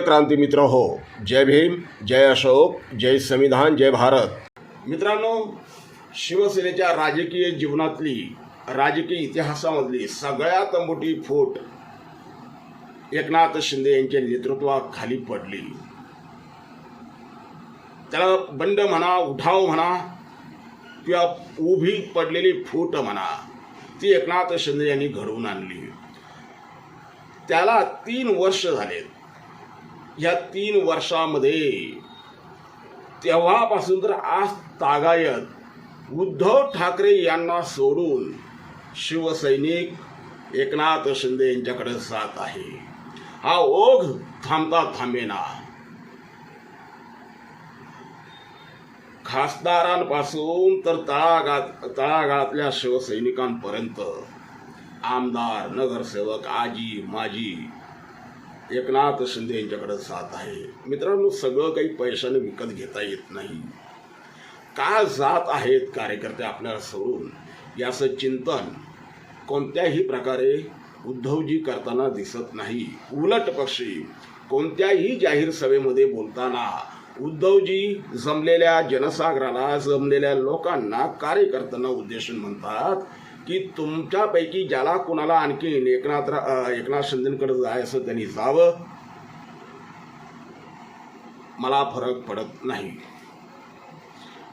क्रांती मित्र हो जय भीम जय अशोक जय संविधान जय भारत. मित्रांनो शिवसेनेच्या राजकीय जीवनातली राजकीय इतिहासामधली सगळ्यात मोठी फूट एकनाथ शिंदे यांच्या नेतृत्वाखाली पडली. त्याला बंड म्हणा उठाव म्हणा किंवा उभी पडलेली फूट म्हणा ती एकनाथ शिंदे यांनी घडवून आणली. त्याला तीन वर्ष झालेत. या तीन वर्षामध्ये तेव्हापासून तर आज तागायत उद्धव ठाकरे यांना सोडून शिवसैनिक एकनाथ शिंदे यांच्याकडे जात आहे. हा ओघ थांबता थांबेना. खासदारांपासून तर तळागात तळागाळातल्या शिवसैनिकांपर्यंत आमदार नगरसेवक आजी माजी एकनाथ शिंदे यांच्याकडे जात आहे. मित्रांनो सगळं काही पैशाने विकत घेता येत नाही. का जात आहेत कार्यकर्ते आपल्याला सोडून? याचं चिंतन कोणत्याही प्रकारे उद्धवजी करताना दिसत नाही. उलट पक्षी कोणत्याही जाहीर सभेमध्ये बोलताना उद्धवजी जमलेल्या जनसागराला जमलेल्या लोकांना कार्यकर्त्यांना उद्देशून म्हणतात की तुमच्यापैकी ज्याला कोणाला आणखी एकनाथ एकनाथ शिंदेकडे जायचं त्यांनी जावं मला फरक पडत नाही.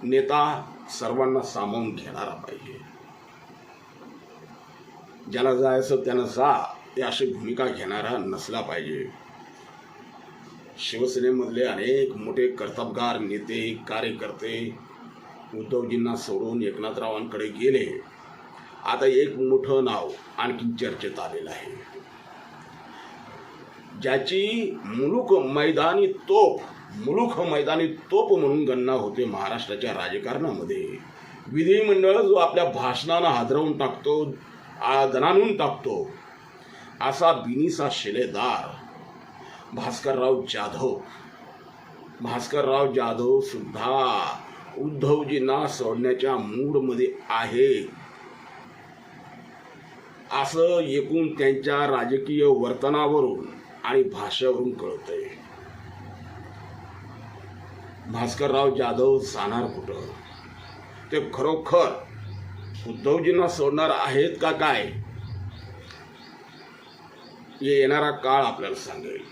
नेता सर्वांना सामावून घेणारा पाहिजे. ज्याला जायचं त्यानं जा ते अशी भूमिका घेणारा नसला पाहिजे. शिवसेनेमधले अनेक मोठे कर्तबगार नेते कार्यकर्ते उद्धवजींना सोडून एकनाथरावांकडे गेले. आता एक मोठं नाव आणखी चर्चेत आलेलं आहे. ज्याची मुलूक मैदानी तोप मुलुख मैदानी तोप म्हणून गणना होते महाराष्ट्राच्या राजकारणामध्ये. विधिमंडळ जो आपल्या भाषणानं हादरवून टाकतो दणानून टाकतो असा बिनीसा शिलेदार भास्करराव जाधव. भास्करराव जाधव सुद्धा उद्धवजींना सोडण्याच्या मूडमध्ये आहे. असं एकूण त्यांच्या राजकीय वर्तनावरून आणि भाषेवरून कळतंय. भास्करराव जाधव जाणार कुठं? ते खरोखर उद्धवजींना सोडणार आहेत का काय? हे येणारा काळ आपल्याला सांगेल.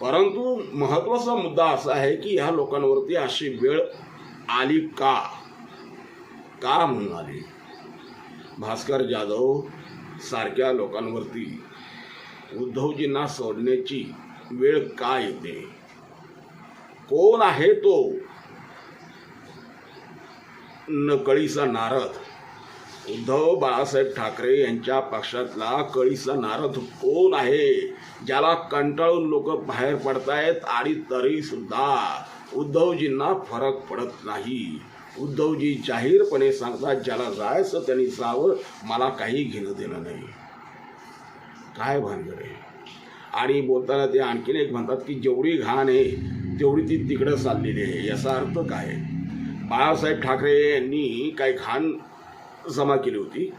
परंतु महत्त्वाचा मुद्दा असा आहे की ह्या लोकांवरती अशी वेळ आली का? का म्हणून आली? भास्कर जाधव सारख्या लोकांवरती उद्धवजींना सोडण्याची वेळ का येते? कोण आहे तो? नकळीचा नारद. उद्धव बाळासाहेब ठाकरे यांच्या पक्षातला कळीचा नारद कोण आहे? ज्याला कंटाळून लोक बाहेर पडतायत आणि तरी सुद्धा उद्धवजींना फरक पडत नाही. उद्धवजी जाहीरपणे सांगतात ज्याला जायचं त्यांनी जावं मला काही घेणं देणं नाही. काय भानगड आहे? आणि बोलताना ते आणखीन एक म्हणतात की जेवढी घाण आहे तेवढी ती तिकडं चाललेली आहे. याचा अर्थ काय बाळासाहेब ठाकरे यांनी काही घाण जमा केली होती.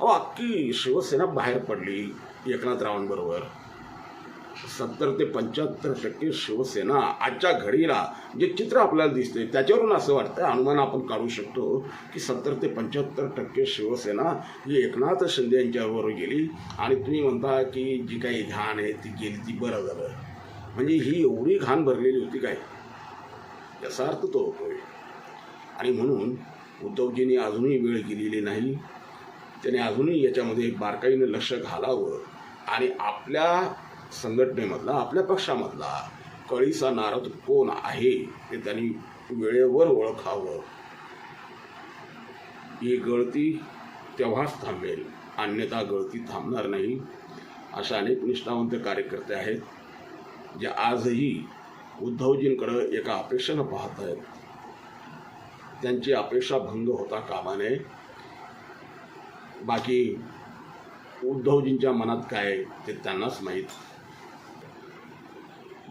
अहो अख्खी शिवसेना बाहेर पडली एकनाथरावांबरोबर सत्तर ते पंच्याहत्तर टक्के शिवसेना आजच्या घडीला जे चित्र आपल्याला दिसते त्याच्यावरून असं वाटतं अनुमान आपण काढू शकतो की सत्तर ते पंच्याहत्तर टक्के शिवसेना ही एकनाथ शिंदे यांच्याबरोबर गेली. आणि तुम्ही म्हणता की जी काही घाण आहे ती गेली ती बरं झालं. म्हणजे ही एवढी घाण भरलेली होती काय? याचा अर्थ तो होतोय. आणि म्हणून उद्धवजींनी अजूनही वेळ गेलेली नाही. त्याने अजूनही याच्यामध्ये बारकाईनं लक्ष घालावं. आणि आपल्या संघटनेमधला आपल्या पक्षामधला कळीचा नारद कोण आहे ते त्यांनी वेळेवर ओळखावं. ही गळती तेव्हाच थांबेल अन्यथा गळती थांबणार नाही अशा अनेक निष्ठावंत कार्यकर्ते आहेत जे आजही उद्धवजींकडं एका अपेक्षेनं पाहत आहेत. त्यांची अपेक्षा भंग होता कामा नये बाकी उद्धवजींच्या मनात काय ते त्यांनाच माहीत.